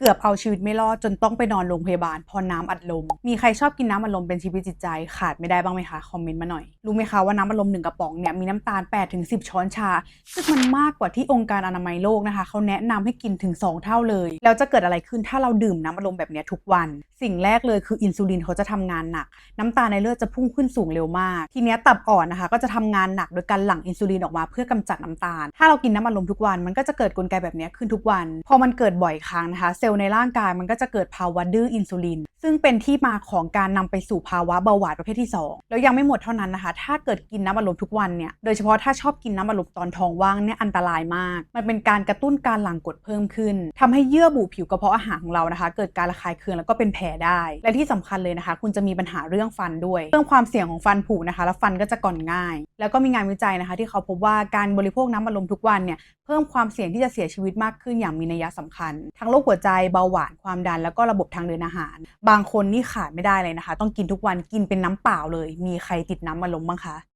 เกือบเอาชีวิตไม่รอดจนต้องไปนอนโรงพยาบาลพราะน้ำอัดลม มีใครชอบกินน้ำอัดลมเป็นชีวิตจิตใจขาดไม่ได้บ้างไหมคะ คอมเมนต์มาหน่อย รู้ไหมคะว่าน้ำอัดลมหนึ่งกระป๋องเนี่ยมีน้ำตาล 8-10 ช้อนชา ซึ่งมันมากกว่าที่องค์การอนามัยโลกนะคะเขาแนะนำให้กินถึง 2 เท่าเลย แล้วจะเกิดอะไรขึ้นถ้าเราดื่มน้ำอัดลมแบบนี้ทุกวัน สิ่งแรกเลยคืออินซูลินเขาจะทำงานหนัก น้ำตาลในเลือดจะพุ่งขึ้นสูงเร็วมาก ทีนี้ตับอ่อนนะคะ ก็จะทำงานหนักโดยการหลั่งอินซูลินออกมาเพื่อกำจัดน้ำตาล ถ้าเรากินน้ำอัดลมทุกวันมันก็จะเกิดกลไกแบบนี้ขึ้นทุกวัน พอมันเกิดบ่อยครั้งนะคะเซลล์ในร่างกายมันก็จะเกิดภาวะดื้ออินซูลิน ซึ่งเป็นที่มาของการนำไปสู่ภาวะเบาหวานประเภทที่ 2 แล้วยังไม่หมดเท่านั้นนะคะ ถ้าเกิดกินน้ำอัดลมทุกวันเนี่ย โดยเฉพาะถ้าชอบกินน้ำอัดลมตอนท้องว่างเนี่ยอันตรายมาก มันเป็นการกระตุ้นการหลั่งกรดเพิ่มขึ้นทำให้เยื่อบุผิวกระเพาะอาหารของเรานะคะ เกิดการระคายเคืองแล้วก็เป็นแผลได้ และที่สำคัญเลยนะคะ คุณจะมีปัญหาเรื่องฟันด้วย เรื่องความเสี่ยงของฟันผุนะคะแล้วฟันก็จะก่อนง่าย แล้วก็มีงานวิจัยนะคะ ที่เขาพบว่าการบริโภคน้ำอัดลมทุกวันเนี่ยเพิ่มความเสี่ยงที่จะเสียชีวิตมากขึ้นอย่างมีนัยสำคัญ ทั้งโรคหัวใจเบาหวานความดันแล้วก็ระบบทางเดินอาหารบางคนนี่ขาดไม่ได้เลยนะคะ ต้องกินทุกวันกินเป็นน้ำเปล่าเลย มีใครติดน้ำอัดลมบ้างคะ